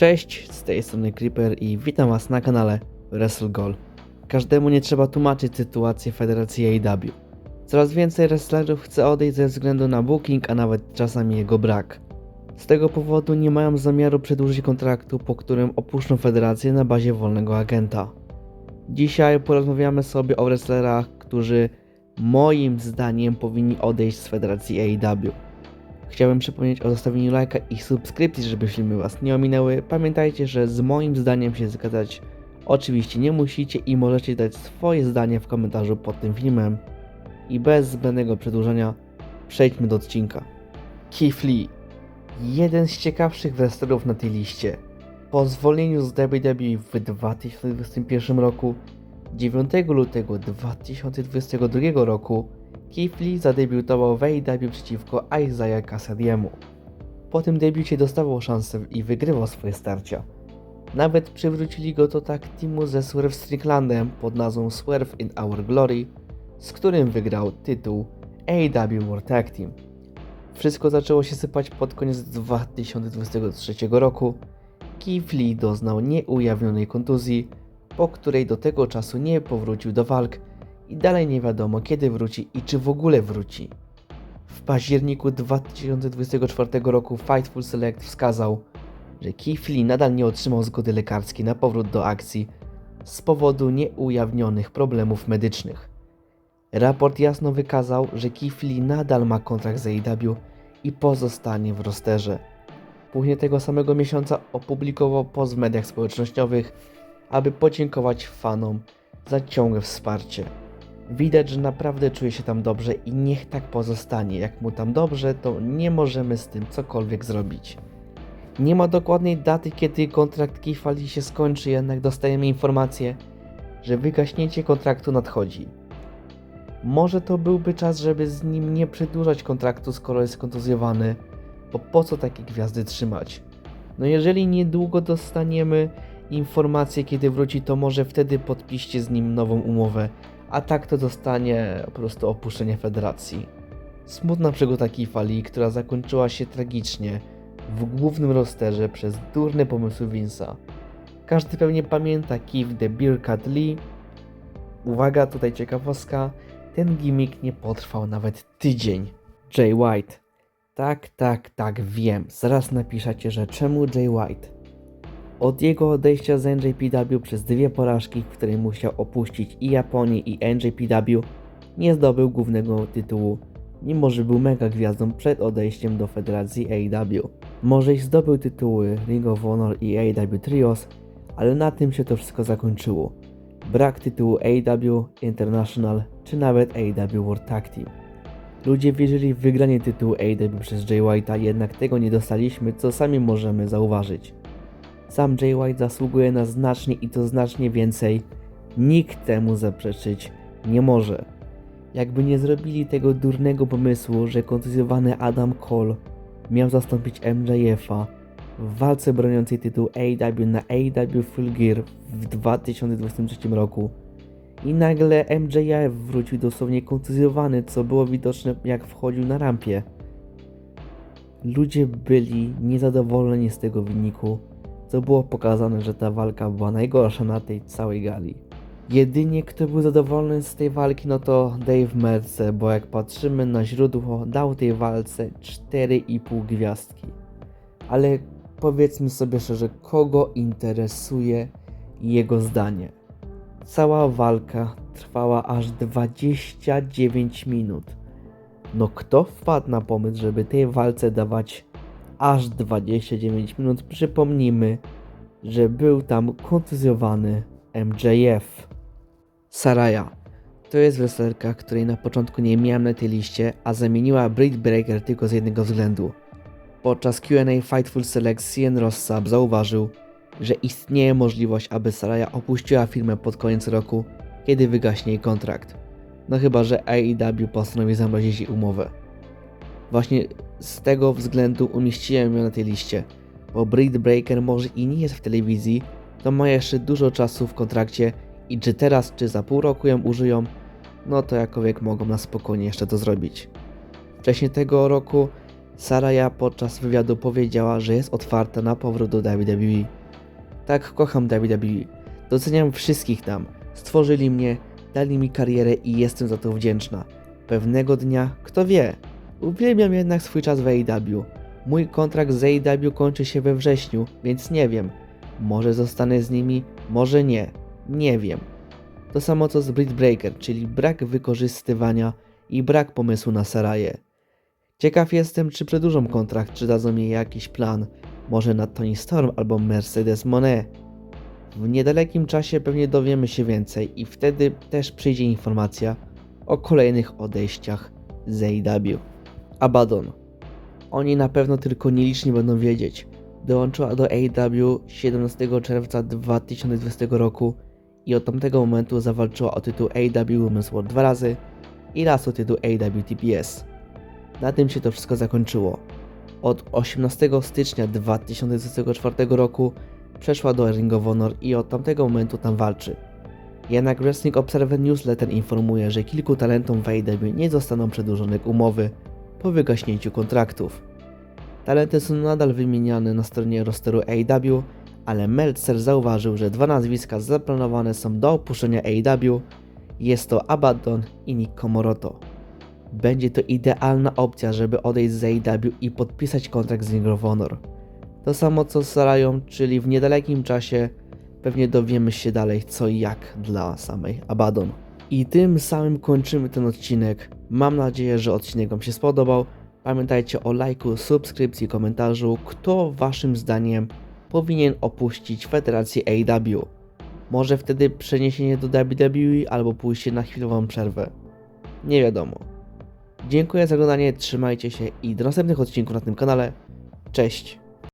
Cześć, z tej strony Creeper i witam was na kanale WrestleGoal. Każdemu nie trzeba tłumaczyć sytuacji Federacji AEW. Coraz więcej wrestlerów chce odejść ze względu na booking, a nawet czasami jego brak. Z tego powodu nie mają zamiaru przedłużyć kontraktu, po którym opuszczą federację na bazie wolnego agenta. Dzisiaj porozmawiamy sobie o wrestlerach, którzy moim zdaniem powinni odejść z federacji AEW. Chciałbym przypomnieć o zostawieniu lajka i subskrypcji, żeby filmy Was nie ominęły. Pamiętajcie, że z moim zdaniem się zgadzać oczywiście nie musicie i możecie dać swoje zdanie w komentarzu pod tym filmem. I bez zbędnego przedłużania przejdźmy do odcinka. Keith Lee, jeden z ciekawszych wrestlerów na tej liście. Po zwolnieniu z WWE w 2021 roku, 9 lutego 2022 roku, Lee zadebiutował w AEW przeciwko Isaiah Cassadiemu. Po tym debiucie dostawał szansę i wygrywał swoje starcia. Nawet przywrócili go do tak teamu ze Swerve Stricklandem pod nazwą Swerve in Our Glory, z którym wygrał tytuł AEW World Tag Team. Wszystko zaczęło się sypać pod koniec 2023 roku. Keith doznał nieujawnionej kontuzji, po której do tego czasu nie powrócił do walk i dalej nie wiadomo kiedy wróci i czy w ogóle wróci. W październiku 2024 roku Fightful Select wskazał, że Keith Lee nadal nie otrzymał zgody lekarskiej na powrót do akcji z powodu nieujawnionych problemów medycznych. Raport jasno wykazał, że Keith Lee nadal ma kontrakt z AEW i pozostanie w rosterze. Później tego samego miesiąca opublikował post w mediach społecznościowych, aby podziękować fanom za ciągłe wsparcie. Widać, że naprawdę czuje się tam dobrze i niech tak pozostanie. Jak mu tam dobrze, to nie możemy z tym cokolwiek zrobić. Nie ma dokładnej daty, kiedy kontrakt Kifali się skończy, jednak dostajemy informację, że wygaśnięcie kontraktu nadchodzi. Może to byłby czas, żeby z nim nie przedłużać kontraktu, skoro jest kontuzjowany, bo po co takie gwiazdy trzymać? No jeżeli niedługo dostaniemy informację, kiedy wróci, to może wtedy podpiszcie z nim nową umowę, a tak to dostanie po prostu opuszczenie federacji. Smutna przygoda Kifali, która zakończyła się tragicznie w głównym rosterze przez durne pomysły Vince'a. Każdy pewnie pamięta Kif the Beer Cat Lee. Uwaga, tutaj ciekawostka, ten gimmick nie potrwał nawet tydzień. Jay White. Tak, tak, tak, wiem. Zaraz napiszecie, że czemu Jay White? Od jego odejścia z NJPW przez dwie porażki, w której musiał opuścić i Japonię i NJPW, nie zdobył głównego tytułu, mimo że był mega gwiazdą przed odejściem do federacji AEW. Może i zdobył tytuły Ring of Honor i AEW Trios, ale na tym się to wszystko zakończyło. Brak tytułu AEW International czy nawet AEW World Tag Team. Ludzie wierzyli w wygranie tytułu AEW przez Jay White'a, jednak tego nie dostaliśmy, co sami możemy zauważyć. Sam Jay White zasługuje na znacznie i to znacznie więcej. Nikt temu zaprzeczyć nie może. Jakby nie zrobili tego durnego pomysłu, że kontuzjowany Adam Cole miał zastąpić MJF-a w walce broniącej tytuł AEW na AEW Full Gear w 2023 roku. I nagle MJF wrócił dosłownie kontuzjowany, co było widoczne jak wchodził na rampie. Ludzie byli niezadowoleni z tego wyniku, co było pokazane, że ta walka była najgorsza na tej całej gali. Jedynie kto był zadowolony z tej walki, no to Dave Mercer, bo jak patrzymy na źródło, dał tej walce 4,5 gwiazdki. Ale powiedzmy sobie szczerze, kogo interesuje jego zdanie? Cała walka trwała aż 29 minut. No kto wpadł na pomysł, żeby tej walce dawać aż 29 minut? Przypomnijmy, że był tam kontuzjowany MJF. Saraya. To jest wrestlerka, której na początku nie miałem na tej liście, a zamieniła Britt Breaker tylko z jednego względu. Podczas Q&A Fightful Select Cien Rossab zauważył, że istnieje możliwość, aby Saraya opuściła firmę pod koniec roku, kiedy wygaśnie jej kontrakt. No chyba, że AEW postanowi zamrozić jej umowę. Właśnie z tego względu umieściłem ją na tej liście, bo Britt Breaker może i nie jest w telewizji, to ma jeszcze dużo czasu w kontrakcie i czy teraz, czy za pół roku ją użyją, no to jakowiek mogą na spokojnie jeszcze to zrobić. Wcześniej tego roku Saraya podczas wywiadu powiedziała, że jest otwarta na powrót do WWE. Tak, kocham WWE. Doceniam wszystkich tam. Stworzyli mnie, dali mi karierę i jestem za to wdzięczna. Pewnego dnia, kto wie, uwielbiam jednak swój czas w AEW. Mój kontrakt z AEW kończy się we wrześniu, więc nie wiem. Może zostanę z nimi, może nie. Nie wiem. To samo co z Britt Breaker, czyli brak wykorzystywania i brak pomysłu na Saraje. Ciekaw jestem, czy przedłużą kontrakt, czy dadzą jej jakiś plan, może na Tony Storm albo Mercedes Monet. W niedalekim czasie pewnie dowiemy się więcej i wtedy też przyjdzie informacja o kolejnych odejściach z AEW. Abaddon. Oni na pewno tylko nieliczni będą wiedzieć. Dołączyła do AEW 17 czerwca 2020 roku i od tamtego momentu zawalczyła o tytuł AEW Women's World dwa razy i raz o tytuł AEW TPS. Na tym się to wszystko zakończyło. Od 18 stycznia 2024 roku przeszła do Ring of Honor i od tamtego momentu tam walczy. Jednak Wrestling Observer Newsletter informuje, że kilku talentom w AEW nie zostaną przedłużone umowy po wygaśnięciu kontraktów. Talenty są nadal wymieniane na stronie rosteru AEW, ale Meltzer zauważył, że dwa nazwiska zaplanowane są do opuszczenia AEW. Jest to Abaddon i Nick Komoroto. Będzie to idealna opcja, żeby odejść z AEW i podpisać kontrakt z Ring of Honor. To samo co z Sarają, czyli w niedalekim czasie pewnie dowiemy się dalej co i jak dla samej Abaddon. I tym samym kończymy ten odcinek. Mam nadzieję, że odcinek Wam się spodobał. Pamiętajcie o lajku, subskrypcji, komentarzu, kto Waszym zdaniem powinien opuścić Federację AEW. Może wtedy przeniesienie do WWE albo pójście na chwilową przerwę. Nie wiadomo. Dziękuję za oglądanie, trzymajcie się i do następnych odcinków na tym kanale. Cześć!